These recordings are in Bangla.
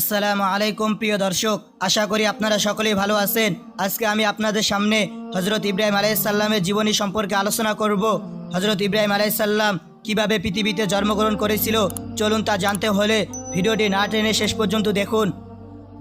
আসসালামু আলাইকুম, প্রিয় দর্শক। আশা করি আপনারা সকলেই ভালো আছেন। আজকে আমি আপনাদের সামনে হজরত ইব্রাহিম আলাইসাল্লামের জীবনী সম্পর্কে আলোচনা করব। হজরত ইব্রাহিম আলাইসাল্লাম কীভাবে পৃথিবীতে জন্মগ্রহণ করেছিল, চলুন তা জানতে হলে ভিডিওটি না টেনে শেষ পর্যন্ত দেখুন।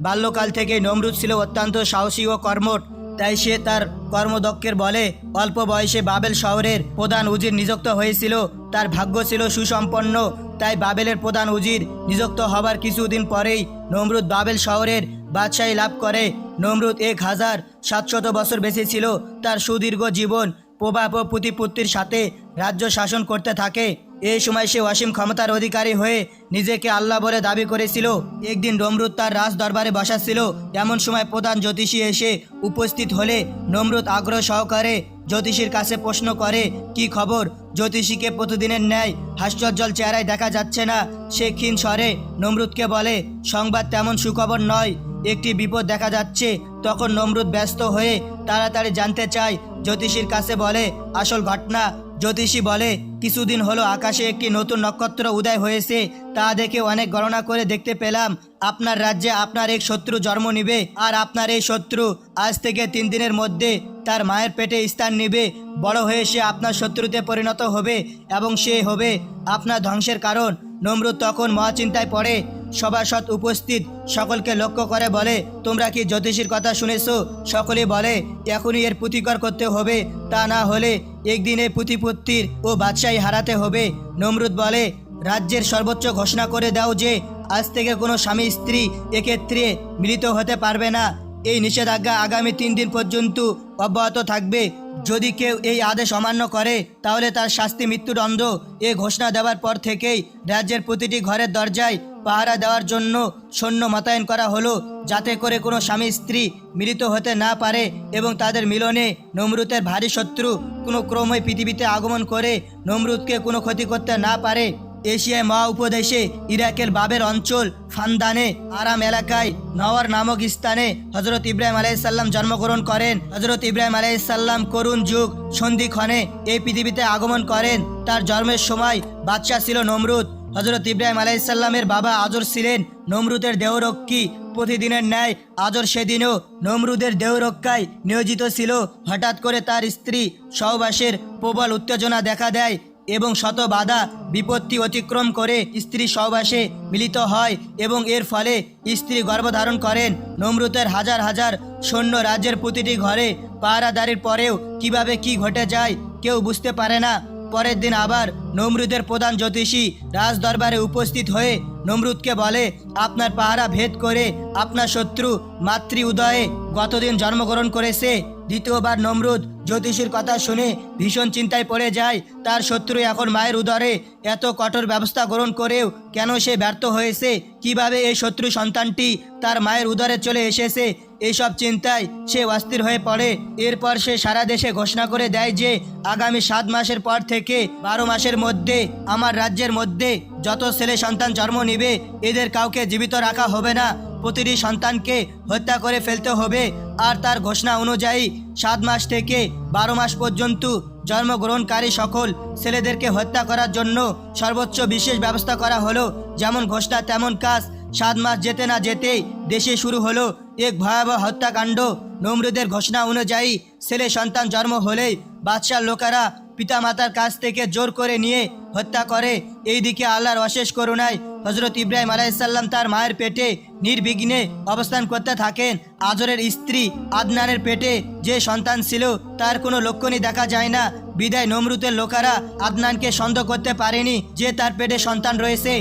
বাল্যকাল থেকে নমরুদ ছিল অত্যন্ত সাহসী ও কর্মঠ, তাই সে তার কর্মদক্ষের বলে অল্প বয়সে বাবেল শহরের প্রধান উজির নিযুক্ত হয়েছিল। তার ভাগ্য ছিল সুসম্পন্ন, তাই বাবেলের প্রধান উজির নিযুক্ত হবার কিছুদিন পরেই নমরুদ বাবেল শহরের বাদশাহী লাভ করে। নমরুদ এক হাজার সাতশত বছর বেঁচে ছিল, তার সুদীর্ঘ জীবন প্রভাব ও প্রতিপত্তির সাথে রাজ্য শাসন করতে থাকে। এই সময় সে অসীম ক্ষমতার অধিকারী হয়ে নিজেকে আল্লাহ বলে দাবি করেছিল। একদিন নমরুদ তার রাজ দরবারে বসাচ্ছিল এমন সময় প্রধান জ্যোতিষী এসে উপস্থিত হলে নমরুদ আগ্রহ সহকারে জ্যোতিষীর কাছে প্রশ্ন করে, কি খবর? জ্যোতিষীকে প্রতিদিনের ন্যায় হাস্যজ্জ্বল চেহারায় দেখা যাচ্ছে না। সে ক্ষীণ স্বরে নমরুদকে বলে, সংবাদ তেমন সুখবর নয়। একটি বিপদ দেখা যাচ্ছে তখন নমরুদ ব্যস্ত হয়ে তাড়াতাড়ি জানতে চায়। জ্যোতিষীর কাছে বলে, আসল ঘটনা। জ্যোতিষী বলে, কিছুদিন হলো আকাশে একটি নতুন নক্ষত্র উদয় হয়েছে। তা দেখে অনেক গণনা করে দেখতে পেলাম। আপনার রাজ্যে আপনার এক শত্রু জন্ম নিবে, আর আপনার এই শত্রু আজ থেকে তিন দিনের মধ্যে তার মায়ের পেটে স্থান নেবে। বড় হয়ে সে আপনার শত্রুতে পরিণত হবে এবং সে হবে আপনার ধ্বংসের কারণ। নমরুদ তখন মহাচিন্তায় পড়ে। সভাসদ উপস্থিত সকলকে লক্ষ্য করে বলে, তোমরা কি জ্যোতিষীর কথা শুনেছো? সকলে বলে, এখনই এর প্রতিকার করতে হবে। তা না হলে একদিনে প্রতিপত্তির ও বাদশাহী হারাতে হবে। নমরুদ বলে, রাজ্যের সর্বোচ্চ ঘোষণা করে দাও যে, আজ থেকে কোনো স্বামী স্ত্রী এক্ষেত্রে মিলিত হতে পারবে না। এই নিষেধাজ্ঞা আগামী তিন দিন পর্যন্ত অব্যাহত থাকবে। যদি কেউ এই আদেশ অমান্য করে, তাহলে তার শাস্তি মৃত্যুদণ্ড। এ ঘোষণা দেওয়ার পর থেকেই রাজ্যের প্রতিটি ঘরের দরজায় পাহারা দেওয়ার জন্য সৈন্য মোতায়েন করা হলো, যাতে করে কোনো স্বামী স্ত্রী মিলিত হতে না পারে এবং তাদের মিলনে নমরুদের ভারী শত্রু কোনো ক্রমে পৃথিবীতে আগমন করে নমরুদকে কোনো ক্ষতি করতে না পারে। এশিয়ায় মহা উপদেশে ইরাকের বাবের অঞ্চল ফান্দানে আরাম এলাকায়, নওয়ার নামক স্থানে হজরত ইব্রাহিম আলাইসাল্লাম জন্মগ্রহণ করেন। হজরত ইব্রাহিম আলাইসাল্লাম করুণ যুগ, সন্ধিক্ষণে এই পৃথিবীতে আগমন করেন। তার জন্মের সময় বাদশাহ ছিল নমরুদ। হজরত ইব্রাহিম আলাইসাল্লামের বাবা আজর ছিলেন নমরুদের দেহরক্ষী। প্রতিদিনের ন্যায় আজর সেদিনও নমরুদের দেহরক্ষায় নিয়োজিত ছিল। হঠাৎ করে তার স্ত্রী সহবাসের প্রবল উত্তেজনা দেখা দেয়। এবং শত বাধা বিপত্তি অতিক্রম করে স্ত্রী সহবাসে মিলিত হয় এবং এর ফলে স্ত্রী গর্ভধারণ করেন। নমরুতের হাজার হাজার সৈন্য রাজ্যের প্রতিটি ঘরে পাহারাদারির পরেও কীভাবে কি ঘটে যায় কেউ বুঝতে পারে না। পরের দিন আবার নমরুদের প্রধান জ্যোতিষী রাজ দরবারে উপস্থিত হয়ে নমরুদকে বলে, আপনার পাহারা ভেদ করে আপনার শত্রু মাতৃ উদয়ে গতদিন জন্মগ্রহণ করেছে। দ্বিতীয়বার নমরুদ জ্যোতিষীর কথা শুনে ভীষণ চিন্তায় পড়ে যায়, তার শত্রু এখন মায়ের উদরে এত কঠোর ব্যবস্থা গ্রহণ করেও কেন সে ব্যর্থ হয়েছে? কীভাবে এই শত্রু সন্তানটি তার মায়ের উদরে চলে এসেছে? এইসব চিন্তায় সে অস্থির হয়ে পড়ে। এরপর সে সারা দেশে ঘোষণা করে দেয় যে, আগামী সাত মাসের পর থেকে বারো মাসের মধ্যে, আমার রাজ্যের মধ্যে যত ছেলে সন্তান জন্ম নিবে, এদের কাউকে জীবিত রাখা হবে না। প্রতিটি সন্তানকে হত্যা করে ফেলতে হবে। আর তার ঘোষণা অনুযায়ী, সাত মাস থেকে বারো মাস পর্যন্ত জন্মগ্রহণকারী সকল ছেলেদেরকে হত্যা করার জন্য সর্বোচ্চ বিশেষ ব্যবস্থা করা হলো। যেমন ঘোষণা, তেমন কাজ। সাত মাস যেতে না যেতেই দেশে শুরু হলো এক ভয়াবহ হত্যাকাণ্ড নমরুদের ঘোষণা অনুযায়ী ছেলে সন্তান জন্ম হলেই বাদশার লোকেরা পিতামাতার কাছ থেকে জোর করে নিয়ে হত্যা করে। এইদিকে আল্লাহর অশেষ করুণায় হজরত ইব্রাহিম আলাইসাল্লাম তার মায়ের পেটে নির্বিঘ্নে অবস্থান করতে থাকেন। আজরের স্ত্রী আদনানের পেটে যে সন্তান ছিল তার কোনো লক্ষণই দেখা যায় না। বিদায় নমরুতের লোকেরা আদনানকে সন্দেহ করতে পারেনি যে তার পেটে সন্তান রয়েছে।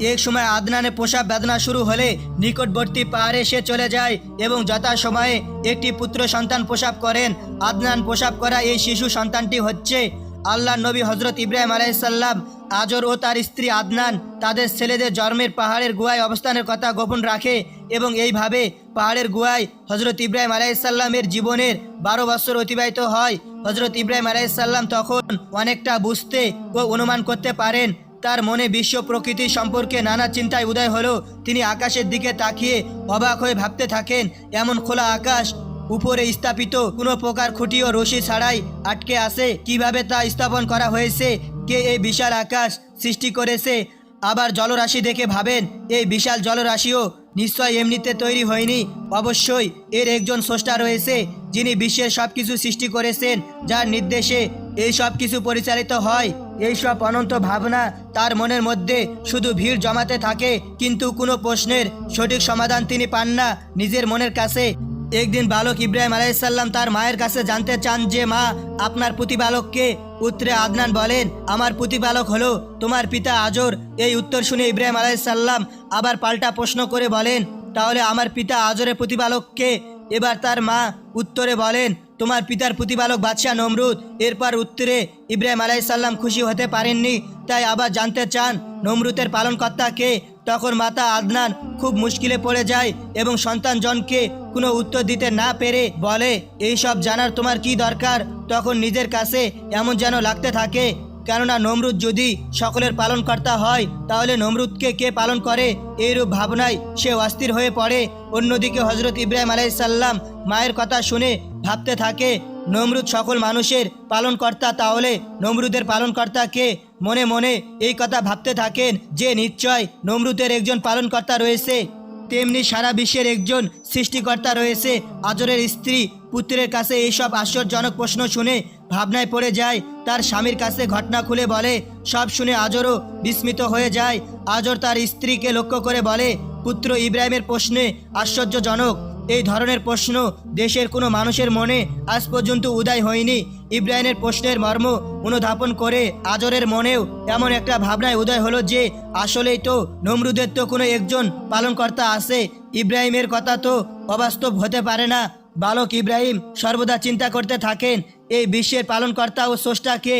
এক সময় আদনানে প্রসাব বেদনা শুরু হলে নিকটবর্তী পাহাড়ে সে চলে যায় এবং যথাসময়ে একটি পুত্র সন্তান প্রসাব করেন। আদনান প্রসাব করা এই শিশু সন্তানটি হচ্ছে আল্লাহ নবী হজরত ইব্রাহিম আলাইসাল্লাম আজর ও তার স্ত্রী আদনান তাদের ছেলেদের জন্মের পাহাড়ের গুহায় অবস্থানের কথা গোপন রাখে এবং এইভাবে পাহাড়ের গুহায় হজরত ইব্রাহিম আলাইসাল্লামের জীবনের বারো বছর অতিবাহিত হয়। হজরত ইব্রাহিম আলাইসাল্লাম তখন অনেকটা বুঝতে ও অনুমান করতে পারেন তার মনে বিশ্ব প্রকৃতি সম্পর্কে নানা চিন্তায় উদয় হলো। তিনি আকাশের দিকে তাকিয়ে অবাক হয়ে ভাবতে থাকেন, এমন খোলা আকাশ, উপরে স্থাপিত কোনো প্রকার খুঁটি ও রশি ছাড়াই আটকে আসে কীভাবে তা স্থাপন করা হয়েছে? কে এই বিশাল আকাশ সৃষ্টি করেছে? আবার জলরাশি দেখে ভাবেন, এই বিশাল জলরাশিও নিশ্চয় এমনিতে তৈরি হয়নি। অবশ্যই এর একজন স্রষ্টা রয়েছে, যিনি বিশ্বের সব কিছু সৃষ্টি করেছেন, যার নির্দেশে এই সব কিছু পরিচালিত হয়। এই সব অনন্ত ভাবনা তার মনের মধ্যে শুধু ভিড় জমাতে থাকে, কিন্তু কোনো প্রশ্নের সঠিক সমাধান তিনি পান না নিজের মনের কাছে। একদিন বালক ইব্রাহিম আলাইসাল্লাম তার মায়ের কাছে জানতে চান যে, মা, আপনার প্রতিপালককে উত্তরে আদনান বলেন, আমার প্রতিপালক হলো তোমার পিতা আজর। এই উত্তর শুনে ইব্রাহিম আলাইসাল্লাম আবার পাল্টা প্রশ্ন করে বলেন, তাহলে আমার পিতা আজরের প্রতিপালককে এবার তার মা উত্তরে বলেন, তোমার পিতার প্রতিপালক বাদশাহ নমরুদ। এরপর উত্তরে ইব্রাহিম আলাইসাল্লাম খুশি হতে পারেননি, তাই আবার জানতে চান নমরুতের পালনকর্তা কে? তখন মাতা আদনান খুব মুশকিলে পড়ে যায় এবং সন্তান জনকে কোনো উত্তর দিতে না পেরে বলে এই সব জানার তোমার কি দরকার? তখন নিজের কাছে এমন যেন লাগতে থাকে। কেননা নমরুদ যদি সকলের পালনকর্তা হয়, তাহলে নমরুদকে কে পালন করে? এইরূপ ভাবনায় সে অস্থির হয়ে পড়ে। অন্যদিকে হজরত ইব্রাহিম আলাইসাল্লাম মায়ের কথা শুনে ভাবতে থাকে নমরুদ সকল মানুষের পালনকর্তা, তাহলে নমরুদের পালনকর্তা কে? মনে মনে এই কথা ভাবতে থাকেন যে নিশ্চয় নমরুদের একজন পালনকর্তা রয়েছে। তেমনি সারা বিশ্বের একজন সৃষ্টিকর্তা রয়েছে। আজরের স্ত্রী পুত্রের কাছে এইসব আশ্চর্যজনক প্রশ্ন শুনে ভাবনায় পড়ে যায়। তার স্বামীর কাছে ঘটনা খুলে বলে, সব শুনে আজরও বিস্মিত হয়ে যায়। আজর তার স্ত্রীকে লক্ষ্য করে বলে, পুত্র ইব্রাহিমের প্রশ্নে আশ্চর্যজনক এই ধরনের প্রশ্ন দেশের কোনো মানুষের মনে আজ পর্যন্ত উদয় হয়নি। ইব্রাহিমের প্রশ্নের মর্ম অনুধাপন করে আজরের মনেও এমন একটা ভাবনায় উদয় হলো যে, আসলেই তো নমরুদের তো কোনো একজন পালনকর্তা আছে। ইব্রাহিমের কথা তো অবাস্তব হতে পারে না। বালক ইব্রাহিম সর্বদা চিন্তা করতে থাকেন, এই বিশ্বের পালনকর্তা ও স্রষ্টাকে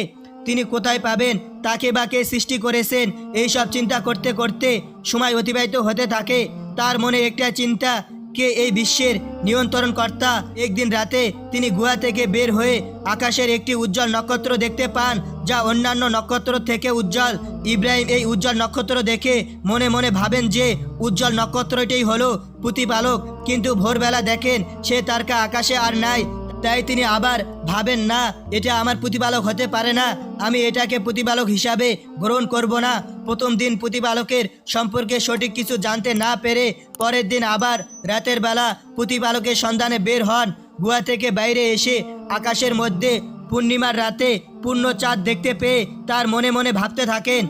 তিনি কোথায় পাবেন, তাকে বা কে সৃষ্টি করেছেন এই সব চিন্তা করতে করতে সময় অতিবাহিত হতে থাকে। তার মনে একটা চিন্তা কে এই বিশ্বের নিয়ন্ত্রণকর্তা একদিন রাতে তিনি গুহা থেকে বের হয়ে আকাশের একটি উজ্জ্বল নক্ষত্র দেখতে পান, যা অন্যান্য নক্ষত্র থেকে উজ্জ্বল। ইব্রাহিম এই উজ্জ্বল নক্ষত্র দেখে মনে মনে ভাবেন যে উজ্জ্বল নক্ষত্রটাই হলো প্রতিপালক। কিন্তু ভোরবেলা দেখেন সে তারকা আকাশে আর নাই। তাই তিনি আবার ভাবেন, না, এটা আমার প্রতিপালক হতে পারে না। আমি এটাকে প্রতিপালক হিসাবে গ্রহণ করব না। প্রথম দিন প্রতিপালকের সম্পর্কে সঠিক কিছু জানতে না পেরে পরের দিন আবার রাতের বেলা প্রতিপালকের সন্ধানে বের হন। গুহা থেকে বাইরে এসে আকাশের মধ্যে পূর্ণিমার রাতে পূর্ণ চাঁদ দেখতে পেয়ে তার মনে মনে ভাবতে থাকেন,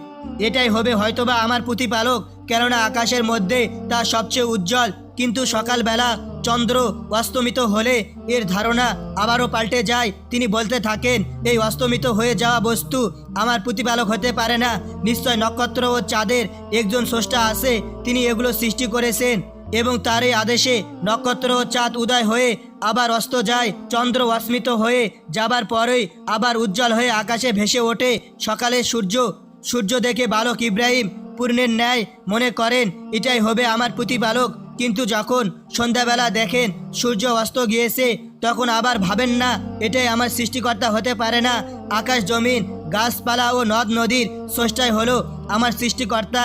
এটাই হবে হয়তোবা আমার প্রতিপালক। কেননা আকাশের মধ্যে তা সবচেয়ে উজ্জ্বল। কিন্তু সকালবেলা চন্দ্র অস্তমিত হলে এর ধারণা আবারও পাল্টে যায়। তিনি বলতে থাকেন, এই অস্তমিত হয়ে যাওয়া বস্তু আমার প্রতিপালক হতে পারে না। নিশ্চয় নক্ষত্র ও চাঁদের একজন স্রষ্টা আছে, তিনি এগুলো সৃষ্টি করেছেন এবং তার এই আদেশে নক্ষত্র ও চাঁদ উদয় হয়ে আবার অস্ত যায়। চন্দ্র অস্মিত হয়ে যাবার পরেই আবার উজ্জ্বল হয়ে আকাশে ভেসে ওঠে। সকালে সূর্য সূর্য দেখে বালক ইব্রাহিম পূর্ণের ন্যায় মনে করেন, এটাই হবে আমার প্রতিপালক। কিন্তু যখন সন্ধ্যাবেলা দেখেন সূর্য অস্ত গিয়েছে, তখন আবার ভাবেন না, এটাই আমার সৃষ্টিকর্তা হতে পারে না। আকাশ জমিন, গাছপালা ও নদ নদীর স্রষ্টাই হলো আমার সৃষ্টিকর্তা,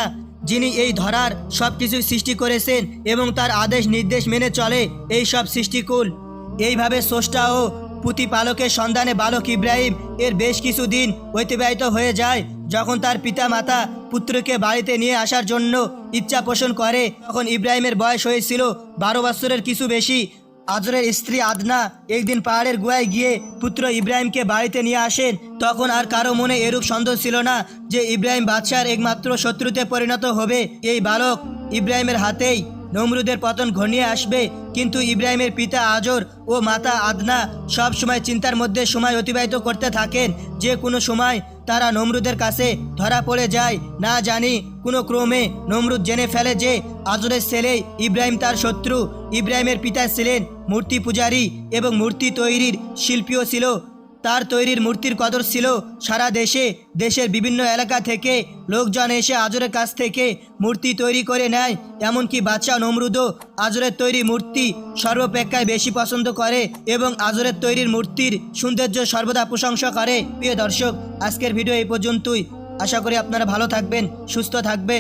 যিনি এই ধরার সব কিছু সৃষ্টি করেছেন এবং তার আদেশ নির্দেশ মেনে চলে এই সব সৃষ্টিকুল। এইভাবে স্রষ্টা ও প্রতিপালকের সন্ধানে বালক ইব্রাহিম এর বেশ কিছু দিন অতিবাহিত হয়ে যায়। যখন তার পিতা মাতা পুত্রকে বাড়িতে নিয়ে আসার জন্য ইচ্ছা পোষণ করে, তখন ইব্রাহিমের বয়স হয়েছিল বারো বছরের কিছু বেশি। আজরের স্ত্রী আদনা একদিন পাহাড়ের গুহায় গিয়ে পুত্র ইব্রাহিমকে বাড়িতে নিয়ে আসেন। তখন আর কারও মনে এরূপ সন্দেহ ছিল না যে ইব্রাহিম বাদশার একমাত্র শত্রুতে পরিণত হবে এই বালক ইব্রাহিমের হাতেই। নমরুদের পতন ঘনিয়ে আসবে, কিন্তু ইব্রাহিমের পিতা আজর ও মাতা আদনা সব সময় চিন্তার মধ্যে সময় অতিবাহিত করতে থাকেন। যে কোনো সময় তারা নমরুদের কাছে ধরা পড়ে যায়। না জানি কোনো ক্রমে নমরুদ জেনে ফেলে যে আজরের ছেলে ইব্রাহিম তার শত্রু। ইব্রাহিমের পিতা ছিলেন মূর্তি পূজারী এবং মূর্তি তৈরির শিল্পীও ছিল। তার তৈরির মূর্তির কদর ছিল সারা দেশে। দেশের বিভিন্ন এলাকা থেকে লোকজন এসে আজরের কাছ থেকে মূর্তি তৈরি করে নেয়। এমনকি বাদশাহ নমরুদও আজরের তৈরি মূর্তি সর্বপেক্ষায় বেশি পছন্দ করে এবং আজরের তৈরির মূর্তির সৌন্দর্য সর্বদা প্রশংসা করে। প্রিয় দর্শক, আজকের ভিডিও এই পর্যন্তই। আশা করি আপনারা ভালো থাকবেন, সুস্থ থাকবে